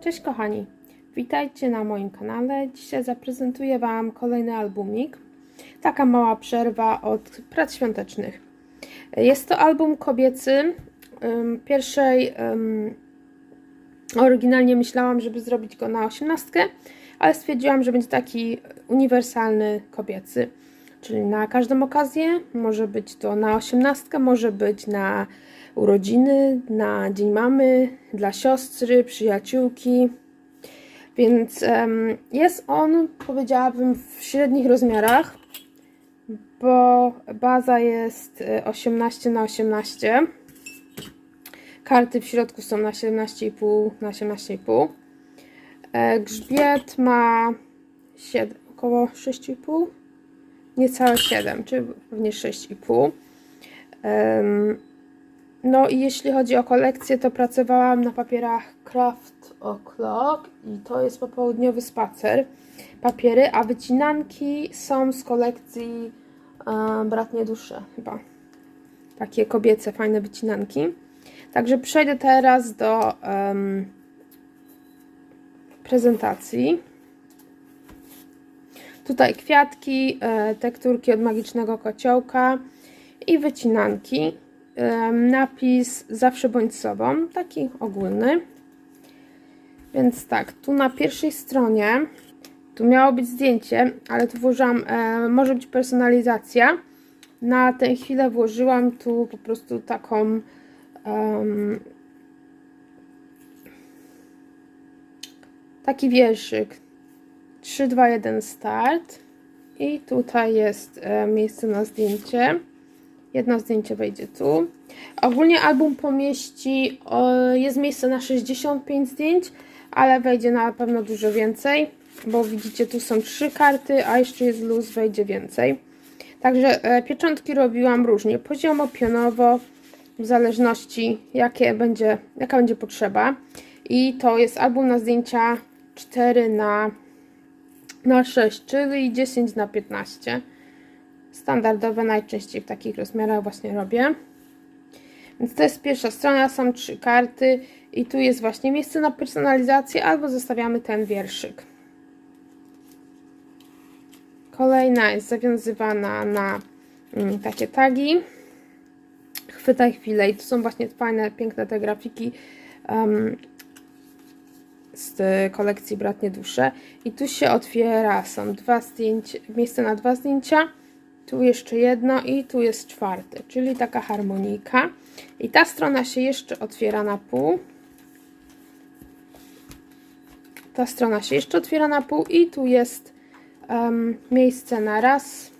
Cześć kochani, witajcie na moim kanale. Dzisiaj zaprezentuję Wam kolejny albumik. Taka mała przerwa od prac świątecznych. Jest to album kobiecy. Pierwszej oryginalnie myślałam, żeby zrobić go na osiemnastkę, ale stwierdziłam, że będzie taki uniwersalny kobiecy. Czyli na każdą okazję, może być to na osiemnastkę, może być na urodziny, na dzień mamy, dla siostry, przyjaciółki. Więc jest on, powiedziałabym, w średnich rozmiarach, bo baza jest e, 18 na 18. Karty w środku są na 17,5 na 18,5. E, Grzbiet ma 7, około 6,5 niecałe 7, czy pewnie 6,5. Em, No i jeśli chodzi o kolekcję, to pracowałam na papierach Craft O'Clock i to jest popołudniowy spacer papiery, a wycinanki są z kolekcji e, Bratnie Dusze chyba. Takie kobiece, fajne wycinanki. Także przejdę teraz do em, prezentacji. Tutaj kwiatki, e, tekturki od magicznego kociołka i wycinanki. Napis zawsze bądź sobą, taki ogólny. Więc tak, tu na pierwszej stronie tu miało być zdjęcie, ale tu włożyłam, e, może być personalizacja. Na tę chwilę włożyłam tu po prostu taką em, taki wierszyk 3, 2, 1 start. I tutaj jest e, miejsce na zdjęcie. Jedno zdjęcie wejdzie tu. Ogólnie album pomieści, jest miejsce na 65 zdjęć, ale wejdzie na pewno dużo więcej, bo widzicie, tu są trzy karty, a jeszcze jest luz, wejdzie więcej. Także e, pieczątki robiłam różnie, poziomo, pionowo, w zależności jakie będzie, jaka będzie potrzeba. I to jest album na zdjęcia 4 na na 6, czyli 10 na 15. Standardowe najczęściej w takich rozmiarach właśnie robię. Więc to jest pierwsza strona, są trzy karty i tu jest właśnie miejsce na personalizację albo zostawiamy ten wierszyk. Kolejna jest zawiązywana na mm, takie tagi. Chwytaj chwilę i tu są właśnie fajne, piękne te grafiki. Um, z kolekcji Bratnie Dusze. I tu się otwiera, są dwa zdjęcia, miejsce na dwa zdjęcia. Tu jeszcze jedno i tu jest czwarte, czyli taka harmonika. I ta strona się jeszcze otwiera na pół. Ta strona się jeszcze otwiera na pół i tu jest um, miejsce na raz,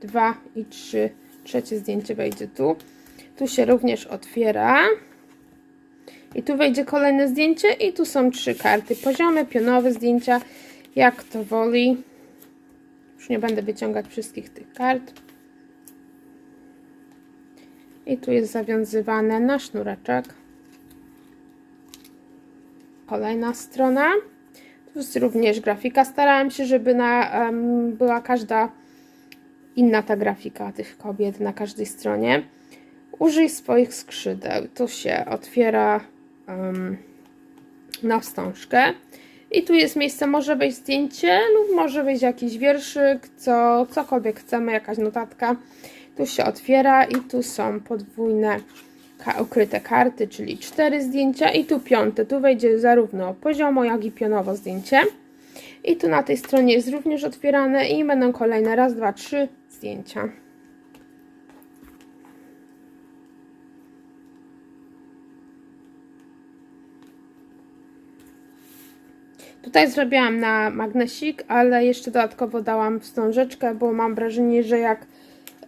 dwa i trzy. Trzecie zdjęcie wejdzie tu. Tu się również otwiera. I tu wejdzie kolejne zdjęcie i tu są trzy karty. Poziome, pionowe zdjęcia, jak to woli. Już nie będę wyciągać wszystkich tych kart. I tu jest zawiązywane na sznureczek. Kolejna strona. Tu jest również grafika. Starałam się, żeby na, um, była każda inna ta grafika tych kobiet na każdej stronie. Użyj swoich skrzydeł. Tu się otwiera um, na wstążkę. I tu jest miejsce, może wejść zdjęcie lub może wejść jakiś wierszyk, co, cokolwiek chcemy, jakaś notatka. Tu się otwiera i tu są podwójne ukryte karty, czyli cztery zdjęcia i tu piąte. Tu wejdzie zarówno poziomo, jak i pionowo zdjęcie. I tu na tej stronie jest również otwierane i będą kolejne raz, dwa, trzy zdjęcia. Tutaj zrobiłam na magnesik, ale jeszcze dodatkowo dałam wstążeczkę, bo mam wrażenie, że jak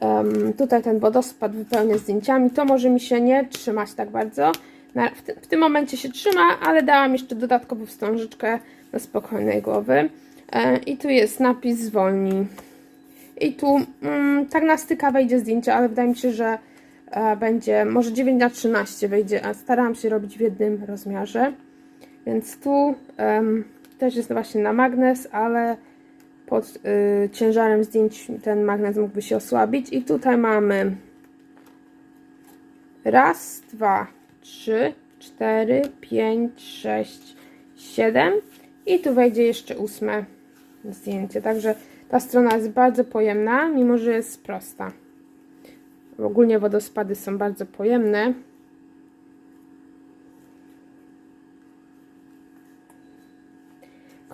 um, tutaj ten wodospad wypełnię zdjęciami, to może mi się nie trzymać tak bardzo. Na, w, ty, w, tym momencie się trzyma, ale dałam jeszcze dodatkowo wstążeczkę do spokojnej głowy. E, I tu jest napis zwolnij. I tu mm, tak na styka wejdzie zdjęcie, ale wydaje mi się, że e, będzie może 9 na 13 wejdzie, a starałam się robić w jednym rozmiarze. Więc tu um, też jest właśnie na magnes, ale pod y, ciężarem zdjęć ten magnes mógłby się osłabić. I tutaj mamy raz, dwa, trzy, cztery, pięć, sześć, 7 i tu wejdzie jeszcze ósme zdjęcie. Także ta strona jest bardzo pojemna, mimo że jest prosta. Ogólnie wodospady są bardzo pojemne.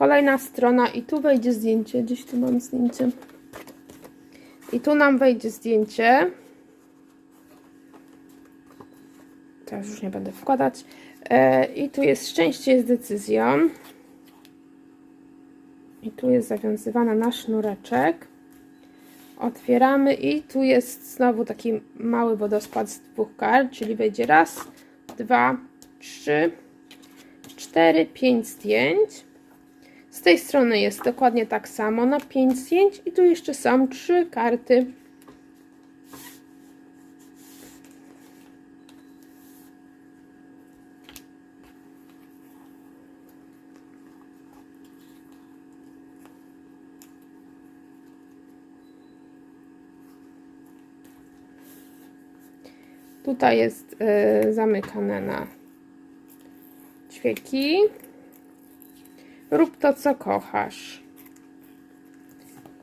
Kolejna strona i tu wejdzie zdjęcie. Gdzieś tu mam zdjęcie. I tu nam wejdzie zdjęcie. Teraz już nie będę wkładać. E, I tu jest szczęście z decyzją. I tu jest zawiązywana na sznureczek. Otwieramy i tu jest znowu taki mały wodospad z dwóch kart, czyli wejdzie raz, dwa, trzy, cztery, pięć zdjęć. Z tej strony jest dokładnie tak samo na 5 zdjęć i tu jeszcze są trzy karty. Tutaj jest y, zamykane na ćwieki. Rób to, co kochasz.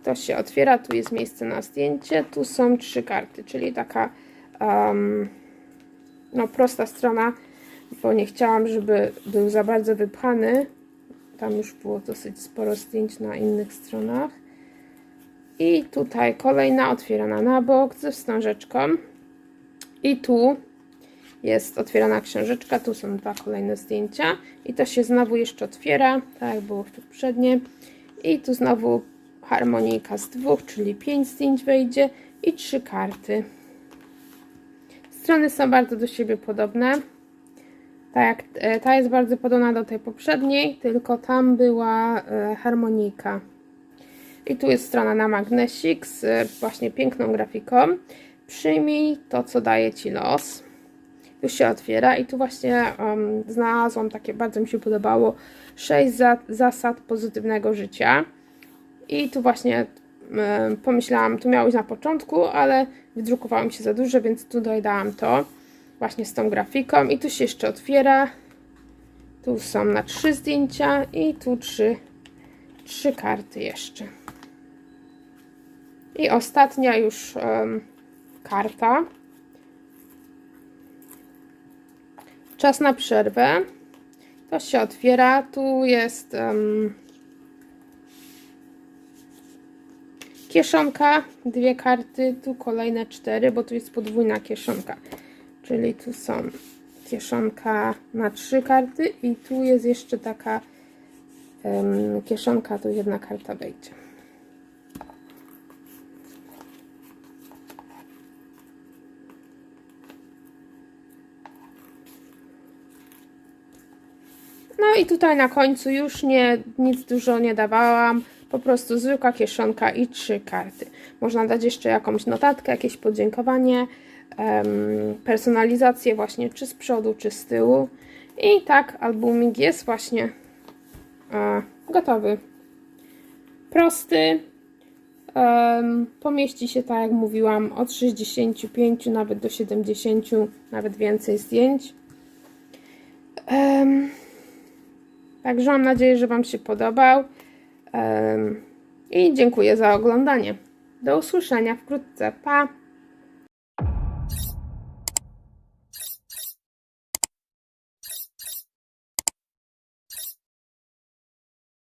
To się otwiera, tu jest miejsce na zdjęcie, tu są trzy karty, czyli taka um, no prosta strona, bo nie chciałam, żeby był za bardzo wypchany. Tam już było dosyć sporo zdjęć na innych stronach. I tutaj kolejna otwierana na bok ze wstążeczką. I tu jest otwierana książeczka, tu są dwa kolejne zdjęcia i to się znowu jeszcze otwiera, tak jak było w poprzednie i tu znowu harmonika z dwóch, czyli pięć zdjęć wejdzie i trzy karty. Strony są bardzo do siebie podobne. Ta, jak, e, ta jest bardzo podobna do tej poprzedniej, tylko tam była e, harmonika. I tu jest strona na magnesik z e, właśnie piękną grafiką. Przyjmij to, co daje Ci los już się otwiera. I tu właśnie um, znalazłam takie, bardzo mi się podobało, 6 za, zasad pozytywnego życia. I tu właśnie um, pomyślałam, tu miało być na początku, ale wydrukowało mi się za dużo, więc tu dodałam to właśnie z tą grafiką. I tu się jeszcze otwiera. Tu są na trzy zdjęcia i tu trzy, trzy karty jeszcze. I ostatnia już um, karta Czas na przerwę. To się otwiera. Tu jest um, kieszonka, dwie karty, tu kolejne cztery, bo tu jest podwójna kieszonka. Czyli tu są kieszonka na trzy karty i tu jest jeszcze taka um, kieszonka, tu jedna karta wejdzie. No i tutaj na końcu już nie, nic dużo nie dawałam. Po prostu zwykła kieszonka i trzy karty. Można dać jeszcze jakąś notatkę, jakieś podziękowanie, personalizację właśnie czy z przodu, czy z tyłu. I tak albumik jest właśnie e, gotowy. Prosty. Pomieści się, tak jak mówiłam, od 65 nawet do 70, nawet więcej zdjęć. Um, Także mam nadzieję, że Wam się podobał. I dziękuję za oglądanie. Do usłyszenia wkrótce. Pa!